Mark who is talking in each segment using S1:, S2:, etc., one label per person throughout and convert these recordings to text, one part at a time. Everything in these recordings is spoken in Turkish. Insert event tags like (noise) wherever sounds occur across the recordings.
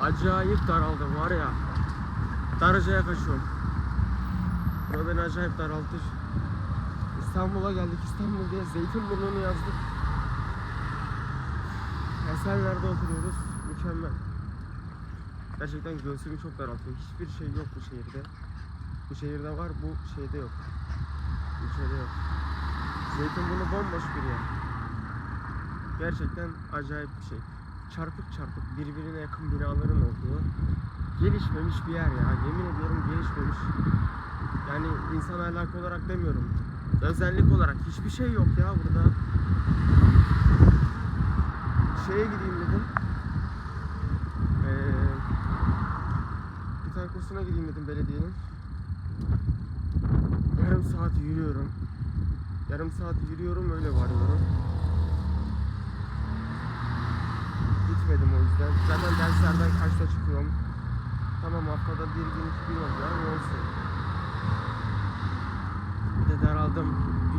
S1: acayip daraldım var ya. Darıca'ya kaçıyorum. Bu beni acayip daraltır. İstanbul'a geldik. İstanbul diye Zeytinburnu'nu yazdık. Esenler'de oturuyoruz. Mükemmel. Gerçekten göğsümü çok daraltıyor. Hiçbir şey yok bu şehirde. Bu şehirde var, bu şeyde yok. Bu şeyde yok. Zeytinburnu bomboş bir yer. Gerçekten acayip bir şey. Çarpık çarpık birbirine yakın binaların olduğu gelişmemiş bir yer ya. Yemin ediyorum gelişmemiş. Yani insan ahlakı olarak demiyorum. Özellik olarak hiçbir şey yok ya burada. Şeye gideyim dedim. Ee, gitar kursuna gideyim dedim belediyenin. Yarım saat yürüyorum. Yarım saat yürüyorum öyle varıyorum. Gitmedim o yüzden. Zaten derslerden kaçta çıkıyorum. Tamam haftada bir gün iki gün oluyor ama olsun. Bir de daraldım.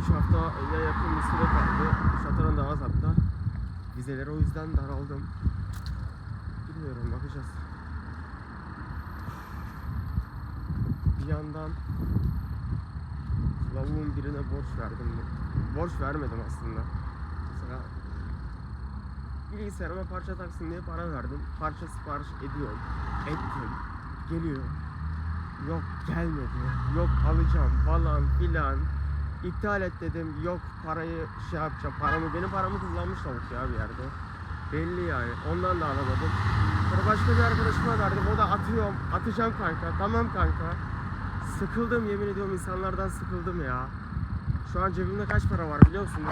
S1: 3 haftaya yakın bir süre kaldı. Şatoran da az hatta. Vizelere o yüzden daraldım. Bilmiyorum bakacağız. Bir yandan lavuğun birine borç verdim. Borç vermedim aslında. Bilgisayarıma parça taksın diye para verdim. Parça sipariş ediyorum. Ettim. Geliyor. Yok gelmedi. Yok alacağım falan filan. İptal et dedim. Yok parayı şey yapacağım. Paramı benim paramı kullanmış lavuk ya bir yerde. Belli yani. Ondan da alamadım. Sonra başka bir arkadaşıma verdim. O da atıyorum. Atacağım kanka. Tamam kanka. Sıkıldım yemin ediyorum insanlardan sıkıldım ya. Şu an cebimde kaç para var biliyor musun?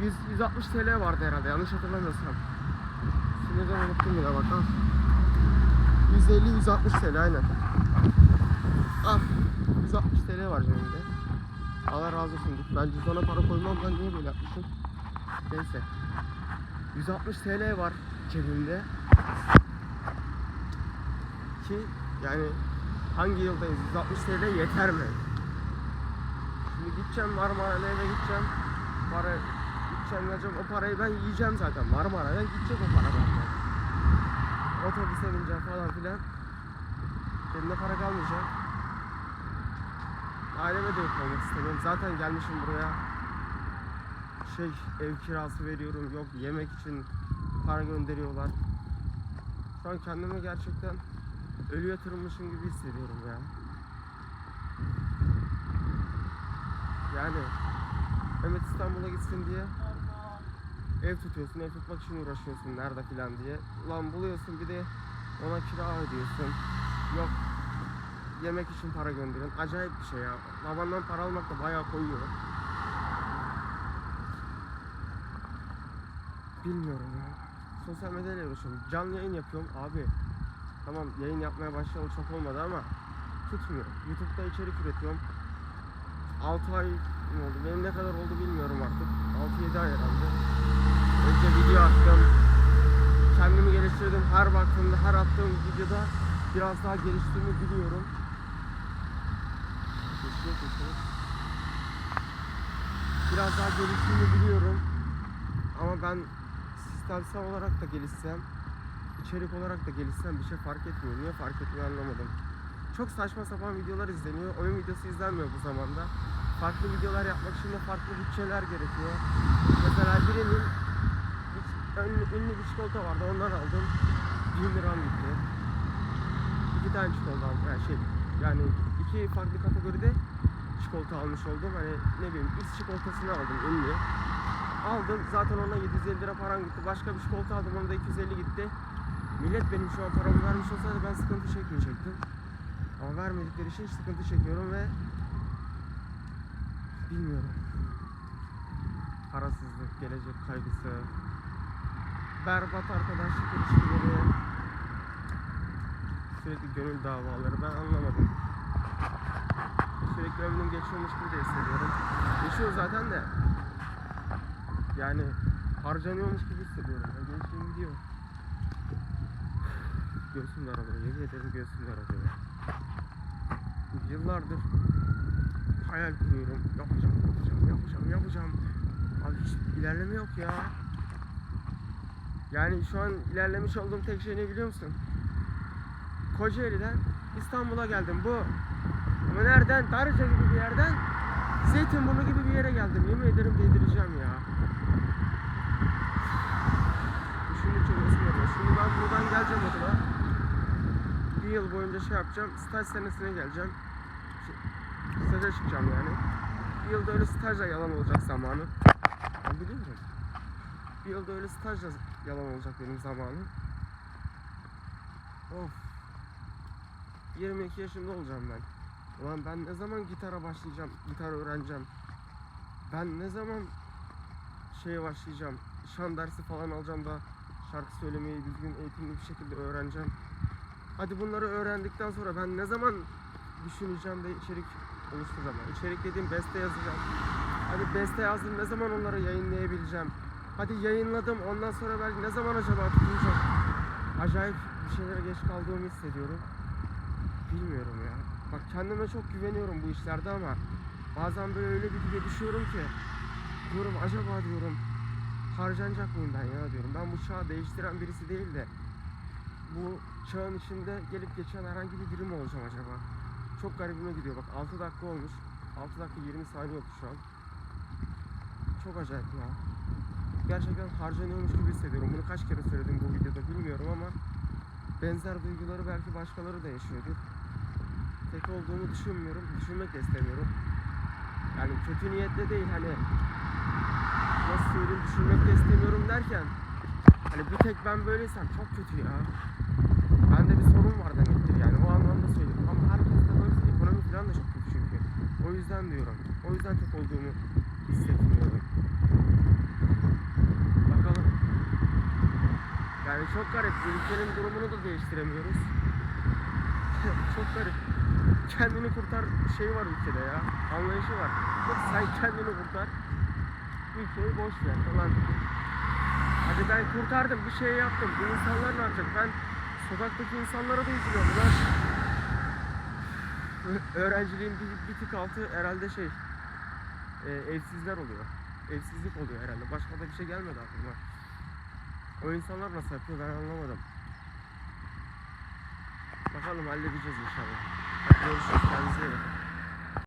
S1: 100, 160 TL vardı herhalde yanlış hatırlamıyorsam. Sinirden unuttum bile bak al. 150-160 TL aynen. Al. 160 TL var cebimde. Allah razı olsun. Ben cüzdana para koymam ben niye böyle yapmışım? Neyse. 160 TL var cebimde. Ki yani hangi yıldayız? 160 TL yeter mi? Şimdi gideceğim Marmara'ya gideceğim. Para geleceğim. O parayı ben yiyeceğim zaten. Marmara'ya gidecek o para benden. Otobüse bineceğim falan filan. Elimde para kalmayacak. Aileme de yıkılmak istemiyorum. Zaten gelmişim buraya. Şey ev kirası veriyorum. Yok yemek için para gönderiyorlar. Şu an kendimi gerçekten ölü yatırılmışım gibi hissediyorum ya. Yani Mehmet İstanbul'a gitsin diye ev tutuyorsun, ev tutmak için uğraşıyorsun nerede filan diye. Ulan buluyorsun bir de ona kira ödüyorsun. Yok yemek için para gönderiyorsun. Acayip bir şey ya. Babandan para almak da bayağı koyuyor. Bilmiyorum ya. Sosyal medyayla uğraşıyorum. Canlı yayın yapıyorum. Abi tamam yayın yapmaya başlayalı çok olmadı ama tutmuyor. Youtube'da içerik üretiyorum. 6 ay mı oldu? Benim ne kadar oldu bilmiyorum artık. 6-7 ay herhalde. Önce video attım. Kendimi geliştirdim. Her baktığımda, her attığım videoda biraz daha geliştiğimi biliyorum. Geçiyor, geçiyor. Biraz daha geliştiğimi biliyorum. Ama ben sistemsel olarak da gelişsem, içerik olarak da gelişsem bir şey fark etmiyor. Niye fark etmiyor anlamadım. Çok saçma sapan videolar izleniyor. Oyun videosu izlenmiyor bu zamanda. Farklı videolar yapmak için de farklı bütçeler gerekiyor. Mesela birinin bir- ünlü, ünlü bir çikolata vardı ondan aldım. 1000 liram gitti. İki tane çikolata aldım. Yani şey yani iki farklı kategoride çikolata almış oldum. Hani ne bileyim X çikolatasını aldım ünlü. Aldım zaten ona 750 lira param gitti. Başka bir çikolata aldım onda 250 gitti. Millet benim şu an paramı vermiş olsaydı ben sıkıntı çekmeyecektim. Ama vermedikleri için sıkıntı çekiyorum ve bilmiyorum. Parasızlık, gelecek kaygısı, berbat arkadaşlık ilişkileri, sürekli gönül davaları ben anlamadım. Sürekli ömrüm geçiyormuş gibi de hissediyorum. Geçiyor zaten de. Yani harcanıyormuş gibi hissediyorum. Yani gençliğim gidiyor. Göğsüm daralıyor. Yemin ederim göğsüm daralıyor. Yıllardır hayal kuruyorum. Yapacağım, yapacağım, yapacağım, yapacağım. Abi hiç ilerleme yok ya. Yani şu an ilerlemiş olduğum tek şey ne biliyor musun? Kocaeli'den İstanbul'a geldim. Bu ama nereden? Darıca gibi bir yerden Zeytinburnu gibi bir yere geldim. Yemin ederim delireceğim ya. Düşündükçe yapıyor. Şimdi ben buradan geleceğim okula. Bir yıl boyunca şey yapacağım. Staj senesine geleceğim. Şey- Staja çıkacağım yani. Bir yılda öyle stajla yalan olacak zamanı. Ben biliyorum. Bir yılda öyle stajla yalan olacak benim zamanım. Of. 22 yaşında olacağım ben. Ulan ben ne zaman gitara başlayacağım, gitar öğreneceğim. Ben ne zaman şeye başlayacağım, şan dersi falan alacağım da şarkı söylemeyi düzgün eğitimli bir şekilde öğreneceğim. Hadi bunları öğrendikten sonra ben ne zaman düşüneceğim de içerik oluşturacağım. Yani içerik dediğim beste yazacağım. Hadi beste yazdım ne zaman onları yayınlayabileceğim. Hadi yayınladım ondan sonra belki ne zaman acaba tutulacak. Acayip bir şeylere geç kaldığımı hissediyorum. Bilmiyorum ya. Bak kendime çok güveniyorum bu işlerde ama bazen böyle öyle bir dibe düşüyorum ki diyorum acaba diyorum harcanacak mıyım ben ya diyorum. Ben bu çağı değiştiren birisi değil de bu çağın içinde gelip geçen herhangi bir biri mi olacağım acaba? Çok garibime gidiyor bak 6 dakika olmuş. 6 dakika 20 saniye oldu şu an. Çok acayip ya. Gerçekten harcanıyormuş gibi hissediyorum. Bunu kaç kere söyledim bu videoda bilmiyorum ama benzer duyguları belki başkaları da yaşıyordur. Tek olduğumu düşünmüyorum. Düşünmek de istemiyorum. Yani kötü niyetle değil hani nasıl söyleyeyim düşünmek de istemiyorum derken hani bir tek ben böyleysem çok kötü ya. Bende bir sorun var demektir yani o anlamda söylüyorum. Ama herkes de böyle ekonomi falan da çok kötü çünkü. O yüzden diyorum. O yüzden tek olduğumu hissetmiyorum. Bakalım. Yani çok garip. Ülkenin durumunu da değiştiremiyoruz. (laughs) çok garip. Kendini kurtar şey var ülkede ya. Anlayışı var. Yok sen kendini kurtar. Ülkeyi boş ver falan. Hadi ben kurtardım bir şey yaptım. Bu insanlar ne yapacak? Ben sokaktaki insanlara da üzülüyorum. Ulan öğrenciliğin bir, bir tık altı herhalde şey e, evsizler oluyor. Evsizlik oluyor herhalde. Başka da bir şey gelmedi aklıma. O insanlar nasıl yapıyor ben anlamadım. Bakalım halledeceğiz inşallah. Hadi görüşürüz. Kendinize iyi bakın.